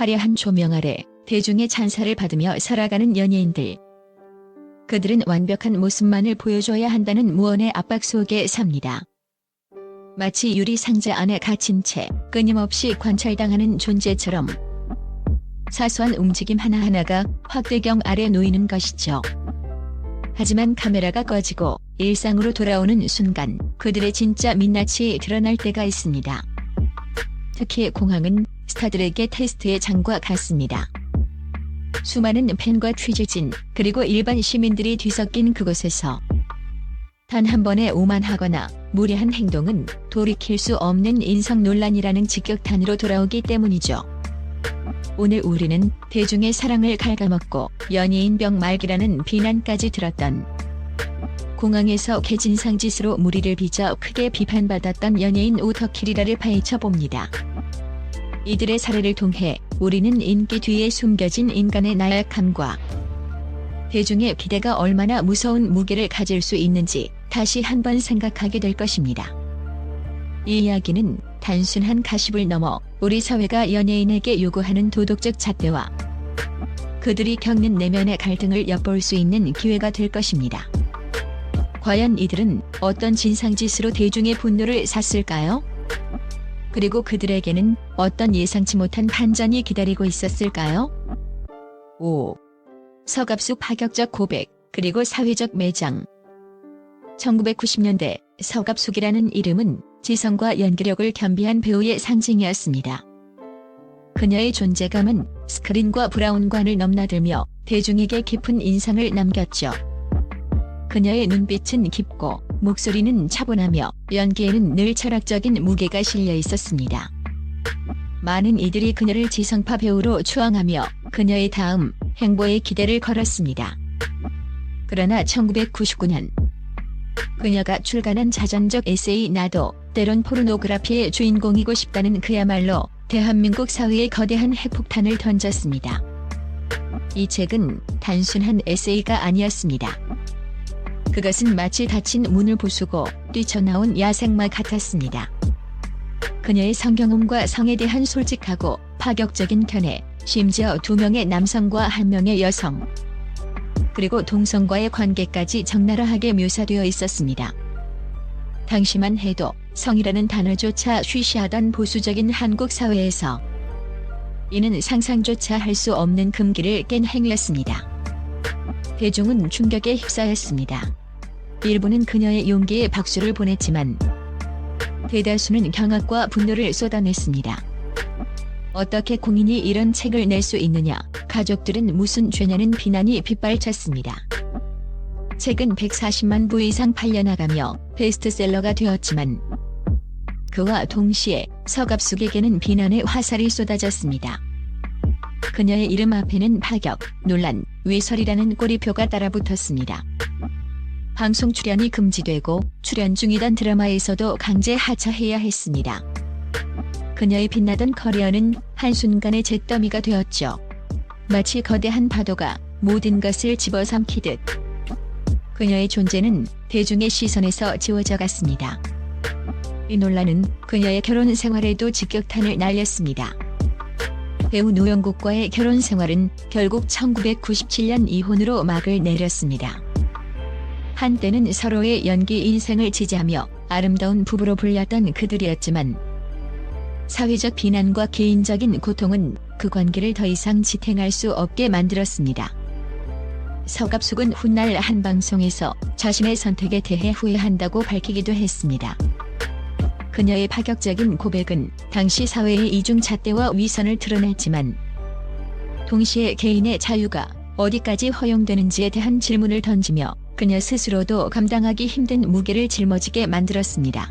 화려한 조명 아래 대중의 찬사를 받으며 살아가는 연예인들. 그들은 완벽한 모습만을 보여줘야 한다는 무언의 압박 속에 삽니다. 마치 유리 상자 안에 갇힌 채 끊임없이 관찰당하는 존재처럼 사소한 움직임 하나하나가 확대경 아래 놓이는 것이죠. 하지만 카메라가 꺼지고 일상으로 돌아오는 순간 그들의 진짜 민낯이 드러날 때가 있습니다. 특히 공항은 스타들에게 테스트의 장과 같습니다. 수많은 팬과 취재진 그리고 일반 시민들이 뒤섞인 그곳에서 단 한 번의 오만하거나 무례한 행동은 돌이킬 수 없는 인성 논란이라는 직격탄으로 돌아오기 때문이죠. 오늘 우리는 대중의 사랑을 갉아먹고 연예인병 말기라는 비난까지 들었던 공항에서 개진상 짓으로 무리를 빚어 크게 비판받았던 연예인 오터키리라를 파헤쳐 봅니다. 이들의 사례를 통해 우리는 인기 뒤에 숨겨진 인간의 나약함과 대중의 기대가 얼마나 무서운 무게를 가질 수 있는지 다시 한번 생각하게 될 것입니다. 이 이야기는 단순한 가십을 넘어 우리 사회가 연예인에게 요구하는 도덕적 잣대와 그들이 겪는 내면의 갈등을 엿볼 수 있는 기회가 될 것입니다. 과연 이들은 어떤 진상짓으로 대중의 분노를 샀을까요? 그리고 그들에게는 어떤 예상치 못한 반전이 기다리고 있었을까요? 5. 서갑수 파격적 고백, 그리고 사회적 매장 1990년대 서갑숙이라는 이름은 지성과 연기력을 겸비한 배우의 상징이었습니다. 그녀의 존재감은 스크린과 브라운관을 넘나들며 대중에게 깊은 인상을 남겼죠. 그녀의 눈빛은 깊고 목소리는 차분하며 연기에는 늘 철학적인 무게가 실려 있었습니다. 많은 이들이 그녀를 지성파 배우로 추앙하며 그녀의 다음 행보에 기대를 걸었습니다. 그러나 1999년 그녀가 출간한 자전적 에세이 나도 때론 포르노그라피의 주인공이고 싶다는 그야말로 대한민국 사회에 거대한 핵폭탄을 던졌습니다. 이 책은 단순한 에세이가 아니었습니다. 그것은 마치 닫힌 문을 부수고 뛰쳐나온 야생마 같았습니다. 그녀의 성경음과 성에 대한 솔직하고 파격적인 견해, 심지어 두 명의 남성과 한 명의 여성, 그리고 동성과의 관계까지 적나라하게 묘사되어 있었습니다. 당시만 해도 성이라는 단어조차 쉬쉬하던 보수적인 한국 사회에서 이는 상상조차 할 수 없는 금기를 깬 행위였습니다. 대중은 충격에 휩싸였습니다. 일부는 그녀의 용기에 박수를 보냈지만 대다수는 경악과 분노를 쏟아냈습니다. 어떻게 공인이 이런 책을 낼 수 있느냐, 가족들은 무슨 죄냐는 비난이 빗발쳤습니다. 책은 140만 부 이상 팔려나가며 베스트셀러가 되었지만 그와 동시에 서갑숙에게는 비난의 화살이 쏟아졌습니다. 그녀의 이름 앞에는 파격, 논란, 위설이라는 꼬리표가 따라붙었습니다. 방송 출연이 금지되고 출연 중이던 드라마에서도 강제 하차해야 했습니다. 그녀의 빛나던 커리어는 한순간에 잿더미가 되었죠. 마치 거대한 파도가 모든 것을 집어삼키듯 그녀의 존재는 대중의 시선에서 지워져 갔습니다. 이 논란은 그녀의 결혼 생활에도 직격탄을 날렸습니다. 배우 노영국과의 결혼 생활은 결국 1997년 이혼으로 막을 내렸습니다. 한때는 서로의 연기 인생을 지지하며 아름다운 부부로 불렸던 그들이었지만 사회적 비난과 개인적인 고통은 그 관계를 더 이상 지탱할 수 없게 만들었습니다. 서갑숙은 훗날 한 방송에서 자신의 선택에 대해 후회한다고 밝히기도 했습니다. 그녀의 파격적인 고백은 당시 사회의 이중 잣대와 위선을 드러냈지만 동시에 개인의 자유가 어디까지 허용되는지에 대한 질문을 던지며 그녀 스스로도 감당하기 힘든 무게를 짊어지게 만들었습니다.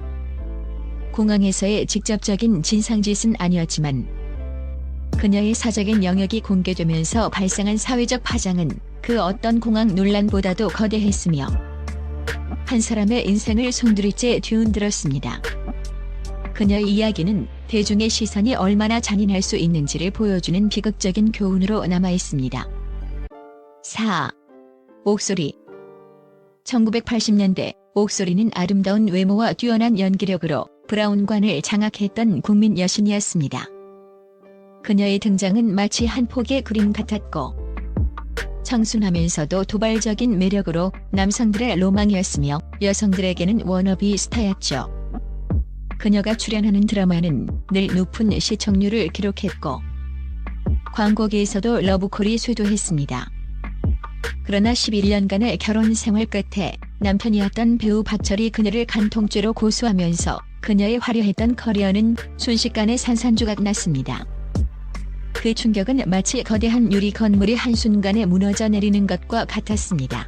공항에서의 직접적인 진상짓은 아니었지만 그녀의 사적인 영역이 공개되면서 발생한 사회적 파장은 그 어떤 공항 논란보다도 거대했으며 한 사람의 인생을 송두리째 뒤흔들었습니다. 그녀의 이야기는 대중의 시선이 얼마나 잔인할 수 있는지를 보여주는 비극적인 교훈으로 남아 있습니다. 4. 옥소리 1980년대 옥소리는 아름다운 외모와 뛰어난 연기력으로 브라운관을 장악했던 국민 여신이었습니다. 그녀의 등장은 마치 한 폭의 그림 같았고 청순하면서도 도발적인 매력으로 남성들의 로망이었으며 여성들에게는 워너비 스타였죠. 그녀가 출연하는 드라마는 늘 높은 시청률을 기록했고 광고계에서도 러브콜이 쇄도했습니다. 그러나 11년간의 결혼 생활 끝에 남편이었던 배우 박철이 그녀를 간통죄로 고소하면서 그녀의 화려했던 커리어는 순식간에 산산조각 났습니다. 그 충격은 마치 거대한 유리 건물이 한순간에 무너져 내리는 것과 같았습니다.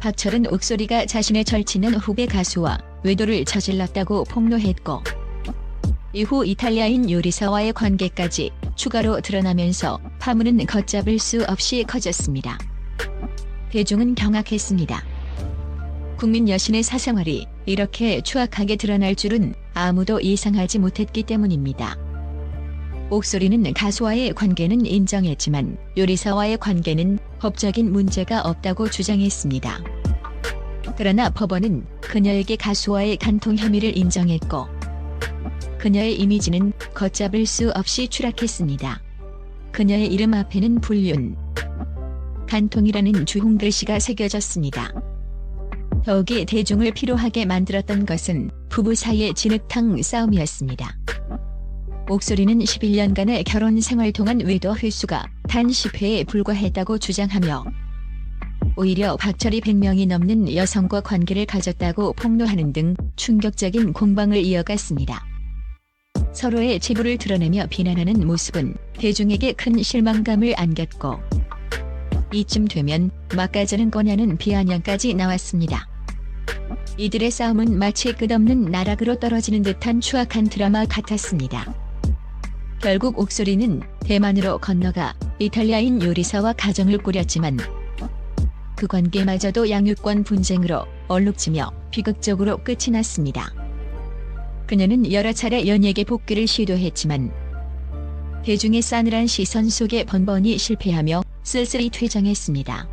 박철은 옥소리가 자신의 절친은 후배 가수와 외도를 저질렀다고 폭로했고 이후 이탈리아인 요리사와의 관계까지 추가로 드러나면서 파문은 걷잡을 수 없이 커졌습니다. 대중은 경악했습니다. 국민 여신의 사생활이 이렇게 추악하게 드러날 줄은 아무도 예상하지 못했기 때문입니다. 옥소리는 가수와의 관계는 인정했지만 요리사와의 관계는 법적인 문제가 없다고 주장했습니다. 그러나 법원은 그녀에게 가수와의 간통 혐의를 인정했고 그녀의 이미지는 걷잡을 수 없이 추락했습니다. 그녀의 이름 앞에는 불륜, 간통이라는 주홍 글씨가 새겨졌습니다. 더욱이 대중을 피로하게 만들었던 것은 부부 사이의 진흙탕 싸움이었습니다. 옥소리는 11년간의 결혼 생활 동안 외도 횟수가 단 10회에 불과했다고 주장하며 오히려 박철이 100명이 넘는 여성과 관계를 가졌다고 폭로하는 등 충격적인 공방을 이어갔습니다. 서로의 치부를 드러내며 비난하는 모습은 대중에게 큰 실망감을 안겼고 이쯤 되면 막가자는 거냐는 비아냥까지 나왔습니다. 이들의 싸움은 마치 끝없는 나락으로 떨어지는 듯한 추악한 드라마 같았습니다. 결국 옥소리는 대만으로 건너가 이탈리아인 요리사와 가정을 꾸렸지만 그 관계마저도 양육권 분쟁으로 얼룩지며 비극적으로 끝이 났습니다. 그녀는 여러 차례 연예계 복귀를 시도했지만 대중의 싸늘한 시선 속에 번번이 실패하며 쓸쓸히 퇴장했습니다.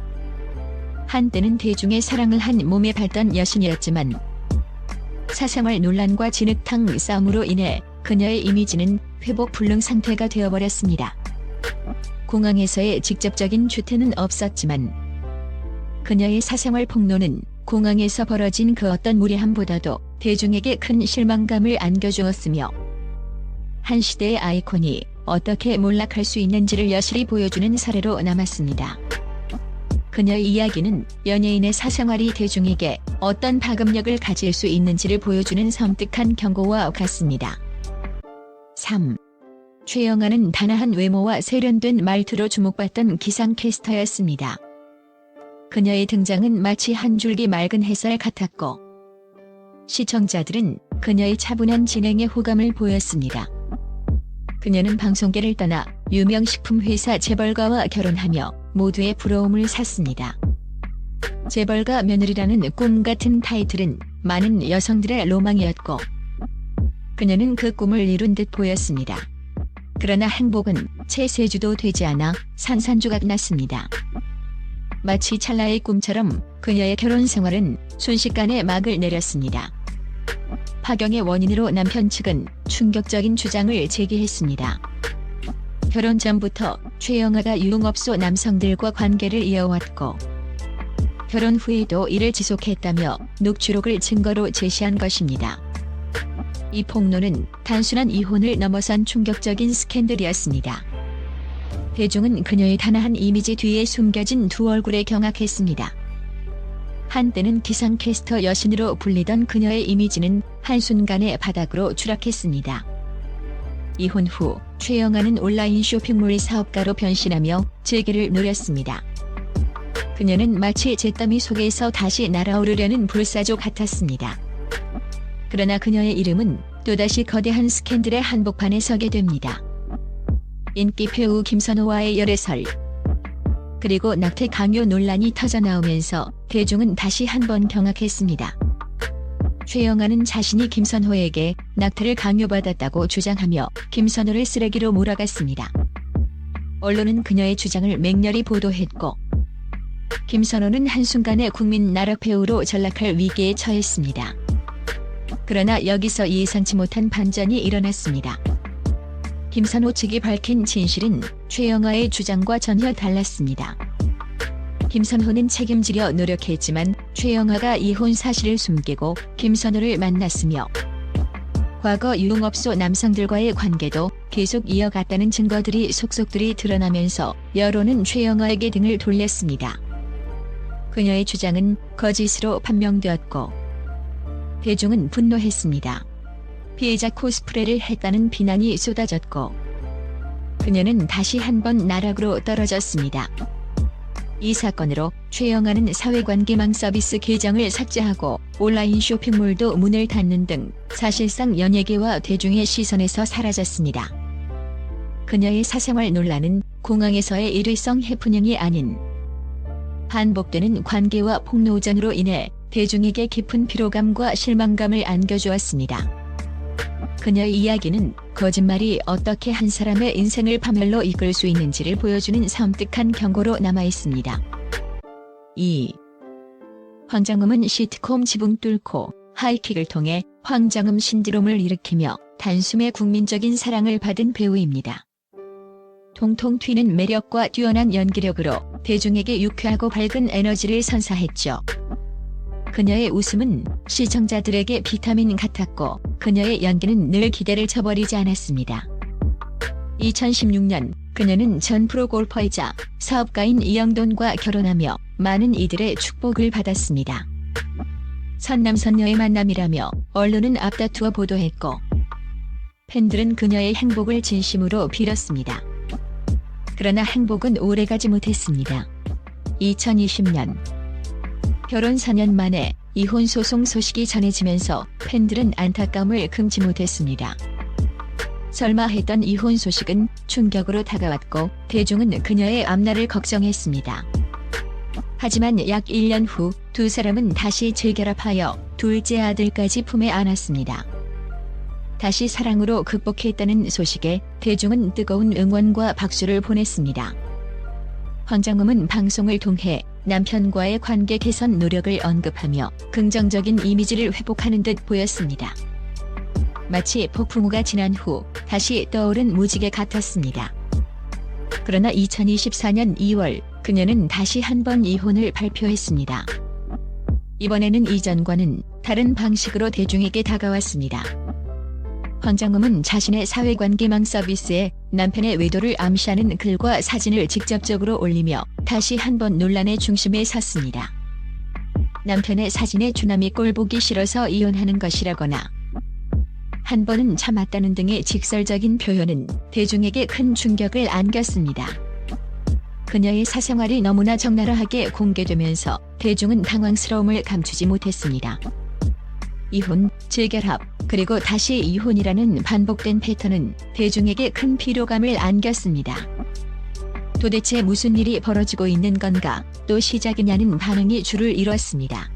한때는 대중의 사랑을 한 몸에 밟던 여신이었지만 사생활 논란과 진흙탕 싸움으로 인해 그녀의 이미지는 회복 불능 상태가 되어버렸습니다. 공항에서의 직접적인 주태는 없었지만 그녀의 사생활 폭로는 공항에서 벌어진 그 어떤 무례함보다도 대중에게 큰 실망감을 안겨주었으며 한 시대의 아이콘이 어떻게 몰락할 수 있는지를 여실히 보여주는 사례로 남았습니다. 그녀의 이야기는 연예인의 사생활이 대중에게 어떤 파급력을 가질 수 있는지를 보여주는 섬뜩한 경고와 같습니다. 3. 최영아는 단아한 외모와 세련된 말투로 주목받던 기상캐스터였습니다. 그녀의 등장은 마치 한 줄기 맑은 햇살 같았고 시청자들은 그녀의 차분한 진행에 호감을 보였습니다. 그녀는 방송계를 떠나 유명 식품 회사 재벌가와 결혼하며 모두의 부러움을 샀습니다. 재벌가 며느리라는 꿈 같은 타이틀은 많은 여성들의 로망이었고 그녀는 그 꿈을 이룬 듯 보였습니다. 그러나 행복은 채 세주도 되지 않아 산산조각 났습니다. 마치 찰나의 꿈처럼 그녀의 결혼 생활은 순식간에 막을 내렸습니다. 파경의 원인으로 남편 측은 충격적인 주장을 제기했습니다. 결혼 전부터 최영아가 유흥업소 남성들과 관계를 이어왔고 결혼 후에도 이를 지속했다며 녹취록을 증거로 제시한 것입니다. 이 폭로는 단순한 이혼을 넘어선 충격적인 스캔들이었습니다. 대중은 그녀의 단아한 이미지 뒤에 숨겨진 두 얼굴에 경악했습니다. 한때는 기상캐스터 여신으로 불리던 그녀의 이미지는 한순간에 바닥으로 추락했습니다. 이혼 후 최영아는 온라인 쇼핑몰 사업가로 변신하며 재기를 노렸습니다. 그녀는 마치 잿더미 속에서 다시 날아오르려는 불사조 같았습니다. 그러나 그녀의 이름은 또다시 거대한 스캔들의 한복판에 서게 됩니다. 인기 배우 김선호와의 열애설 그리고 낙태 강요 논란이 터져나오면서 대중은 다시 한번 경악했습니다. 최영아는 자신이 김선호에게 낙태를 강요받았다고 주장하며 김선호를 쓰레기로 몰아갔습니다. 언론은 그녀의 주장을 맹렬히 보도했고 김선호는 한순간에 국민 나라 배우로 전락할 위기에 처했습니다. 그러나 여기서 예상치 못한 반전이 일어났습니다. 김선호 측이 밝힌 진실은 최영아의 주장과 전혀 달랐습니다. 김선호는 책임지려 노력했지만 최영아가 이혼 사실을 숨기고 김선호를 만났으며 과거 유흥업소 남성들과의 관계도 계속 이어갔다는 증거들이 속속들이 드러나면서 여론은 최영아에게 등을 돌렸습니다. 그녀의 주장은 거짓으로 판명되었고 대중은 분노했습니다. 피해자 코스프레를 했다는 비난이 쏟아졌고 그녀는 다시 한 번 나락으로 떨어졌습니다. 이 사건으로 최영아는 사회관계망 서비스 계정을 삭제하고 온라인 쇼핑몰도 문을 닫는 등 사실상 연예계와 대중의 시선에서 사라졌습니다. 그녀의 사생활 논란은 공항에서의 일회성 해프닝이 아닌 반복되는 관계와 폭로전으로 인해 대중에게 깊은 피로감과 실망감을 안겨주었습니다. 그녀의 이야기는 거짓말이 어떻게 한 사람의 인생을 파멸로 이끌 수 있는지를 보여주는 섬뜩한 경고로 남아 있습니다. 2. 황정음은 시트콤 지붕 뚫고 하이킥을 통해 황정음 신드롬을 일으키며 단숨에 국민적인 사랑을 받은 배우입니다. 통통 튀는 매력과 뛰어난 연기력으로 대중에게 유쾌하고 밝은 에너지를 선사했죠. 그녀의 웃음은 시청자들에게 비타민 같았고 그녀의 연기는 늘 기대를 저버리지 않았습니다. 2016년 그녀는 전 프로 골퍼이자 사업가인 이영돈과 결혼하며 많은 이들의 축복을 받았습니다. 선남선녀의 만남이라며 언론은 앞다투어 보도했고 팬들은 그녀의 행복을 진심으로 빌었습니다. 그러나 행복은 오래가지 못했습니다. 2020년 결혼 4년 만에 이혼 소송 소식이 전해지면서 팬들은 안타까움을 금치 못했습니다. 설마 했던 이혼 소식은 충격으로 다가왔고 대중은 그녀의 앞날을 걱정했습니다. 하지만 약 1년 후 두 사람은 다시 재결합하여 둘째 아들까지 품에 안았습니다. 다시 사랑으로 극복했다는 소식에 대중은 뜨거운 응원과 박수를 보냈습니다. 황정음은 방송을 통해 남편과의 관계 개선 노력을 언급하며 긍정적인 이미지를 회복하는 듯 보였습니다. 마치 폭풍우가 지난 후 다시 떠오른 무지개 같았습니다. 그러나 2024년 2월 그녀는 다시 한 번 이혼을 발표했습니다. 이번에는 이전과는 다른 방식으로 대중에게 다가왔습니다. 황정음은 자신의 사회관계망 서비스에 남편의 외도를 암시하는 글과 사진을 직접적으로 올리며 다시 한번 논란의 중심에 섰습니다. 남편의 사진에 주남이 꼴 보기 싫어서 이혼하는 것이라거나 한 번은 참았다는 등의 직설적인 표현은 대중에게 큰 충격을 안겼습니다. 그녀의 사생활이 너무나 적나라하게 공개되면서 대중은 당황스러움을 감추지 못했습니다. 이혼, 재결합, 그리고 다시 이혼이라는 반복된 패턴은 대중에게 큰 피로감을 안겼습니다. 도대체 무슨 일이 벌어지고 있는 건가, 또 시작이냐는 반응이 줄을 이뤘습니다.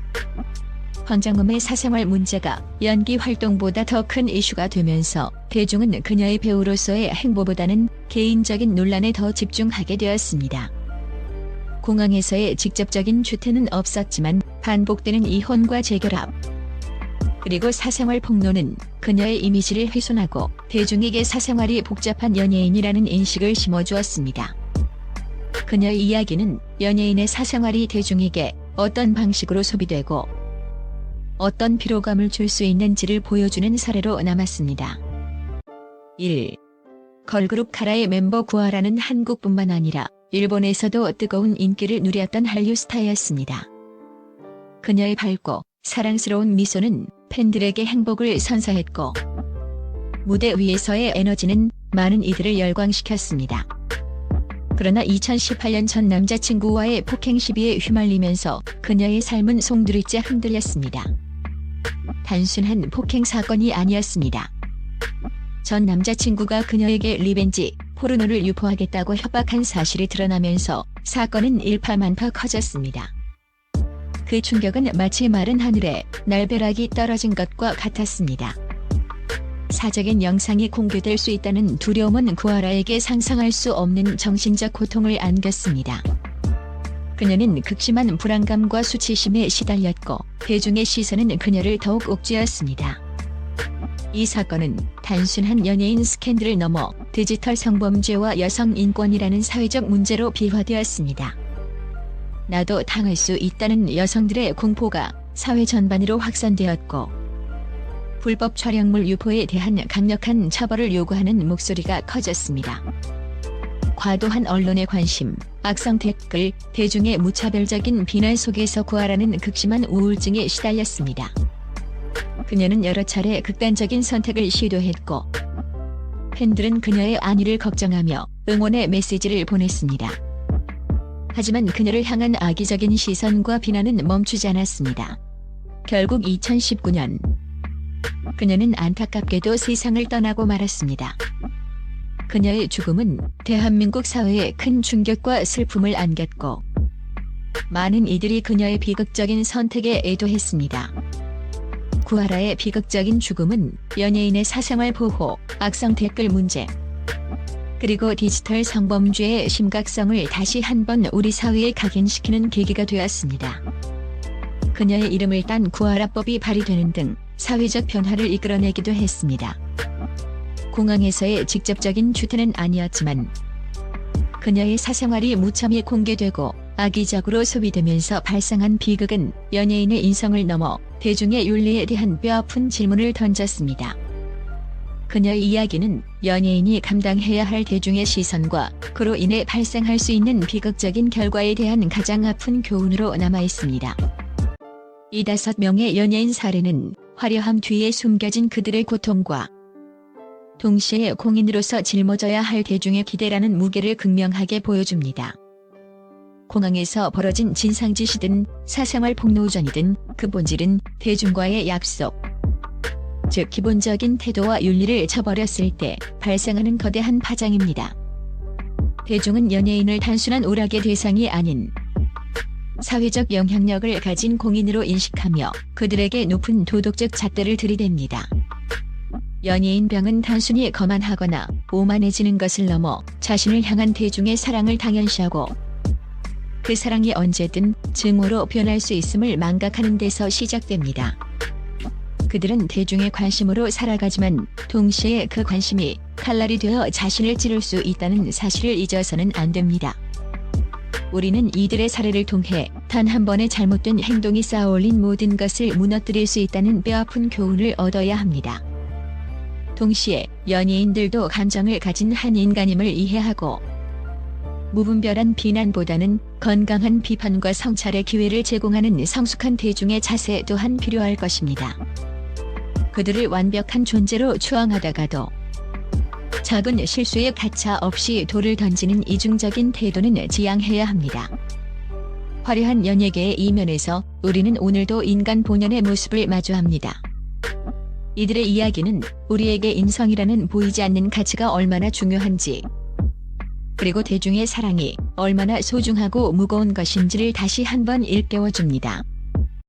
황정음의 사생활 문제가 연기 활동보다 더 큰 이슈가 되면서 대중은 그녀의 배우로서의 행보보다는 개인적인 논란에 더 집중하게 되었습니다. 공항에서의 직접적인 주태는 없었지만 반복되는 이혼과 재결합, 그리고 사생활 폭로는 그녀의 이미지를 훼손하고 대중에게 사생활이 복잡한 연예인이라는 인식을 심어주었습니다. 그녀의 이야기는 연예인의 사생활이 대중에게 어떤 방식으로 소비되고 어떤 피로감을 줄 수 있는지를 보여주는 사례로 남았습니다. 1. 걸그룹 카라의 멤버 구하라는 한국뿐만 아니라 일본에서도 뜨거운 인기를 누렸던 한류 스타였습니다. 그녀의 밝고 사랑스러운 미소는 팬들에게 행복을 선사했고 무대 위에서의 에너지는 많은 이들을 열광시켰습니다. 그러나 2018년 전 남자친구와의 폭행 시비에 휘말리면서 그녀의 삶은 송두리째 흔들렸습니다. 단순한 폭행 사건이 아니었습니다. 전 남자친구가 그녀에게 리벤지, 포르노를 유포하겠다고 협박한 사실이 드러나면서 사건은 일파만파 커졌습니다. 그 충격은 마치 마른 하늘에 날벼락이 떨어진 것과 같았습니다. 사적인 영상이 공개될 수 있다는 두려움은 구하라에게 상상할 수 없는 정신적 고통을 안겼습니다. 그녀는 극심한 불안감과 수치심에 시달렸고 대중의 시선은 그녀를 더욱 옥죄었습니다. 이 사건은 단순한 연예인 스캔들을 넘어 디지털 성범죄와 여성 인권이라는 사회적 문제로 비화되었습니다. 나도 당할 수 있다는 여성들의 공포가 사회 전반으로 확산되었고 불법 촬영물 유포에 대한 강력한 처벌을 요구하는 목소리가 커졌습니다. 과도한 언론의 관심, 악성 댓글, 대중의 무차별적인 비난 속에서 구하라는 극심한 우울증에 시달렸습니다. 그녀는 여러 차례 극단적인 선택을 시도했고 팬들은 그녀의 안위를 걱정하며 응원의 메시지를 보냈습니다. 하지만 그녀를 향한 악의적인 시선과 비난은 멈추지 않았습니다. 결국 2019년 그녀는 안타깝게도 세상을 떠나고 말았습니다. 그녀의 죽음은 대한민국 사회에 큰 충격과 슬픔을 안겼고 많은 이들이 그녀의 비극적인 선택에 애도했습니다. 구하라의 비극적인 죽음은 연예인의 사생활 보호, 악성 댓글 문제, 그리고 디지털 성범죄의 심각성을 다시 한번 우리 사회에 각인시키는 계기가 되었습니다. 그녀의 이름을 딴 구하라법이 발의되는 등 사회적 변화를 이끌어내기도 했습니다. 공항에서의 직접적인 추태는 아니었지만 그녀의 사생활이 무참히 공개되고 악의적으로 소비되면서 발생한 비극은 연예인의 인성을 넘어 대중의 윤리에 대한 뼈아픈 질문을 던졌습니다. 그녀의 이야기는 연예인이 감당해야 할 대중의 시선과 그로 인해 발생할 수 있는 비극적인 결과에 대한 가장 아픈 교훈으로 남아 있습니다. 이 다섯 명의 연예인 사례는 화려함 뒤에 숨겨진 그들의 고통과 동시에 공인으로서 짊어져야 할 대중의 기대라는 무게를 극명하게 보여줍니다. 공항에서 벌어진 진상짓이든 사생활 폭로전이든 그 본질은 대중과의 약속, 즉 기본적인 태도와 윤리를 저버렸을 때 발생하는 거대한 파장입니다. 대중은 연예인을 단순한 오락의 대상이 아닌 사회적 영향력을 가진 공인으로 인식하며 그들에게 높은 도덕적 잣대를 들이댑니다. 연예인병은 단순히 거만하거나 오만해지는 것을 넘어 자신을 향한 대중의 사랑을 당연시하고 그 사랑이 언제든 증오로 변할 수 있음을 망각하는 데서 시작됩니다. 그들은 대중의 관심으로 살아가지만 동시에 그 관심이 칼날이 되어 자신을 찌를 수 있다는 사실을 잊어서는 안 됩니다. 우리는 이들의 사례를 통해 단 한 번의 잘못된 행동이 쌓아올린 모든 것을 무너뜨릴 수 있다는 뼈아픈 교훈을 얻어야 합니다. 동시에 연예인들도 감정을 가진 한 인간임을 이해하고 무분별한 비난보다는 건강한 비판과 성찰의 기회를 제공하는 성숙한 대중의 자세 또한 필요할 것입니다. 그들을 완벽한 존재로 추앙하다가도 작은 실수에 가차 없이 돌을 던지는 이중적인 태도는 지양해야 합니다. 화려한 연예계의 이면에서 우리는 오늘도 인간 본연의 모습을 마주합니다. 이들의 이야기는 우리에게 인성이라는 보이지 않는 가치가 얼마나 중요한지, 그리고 대중의 사랑이 얼마나 소중하고 무거운 것인지를 다시 한번 일깨워줍니다.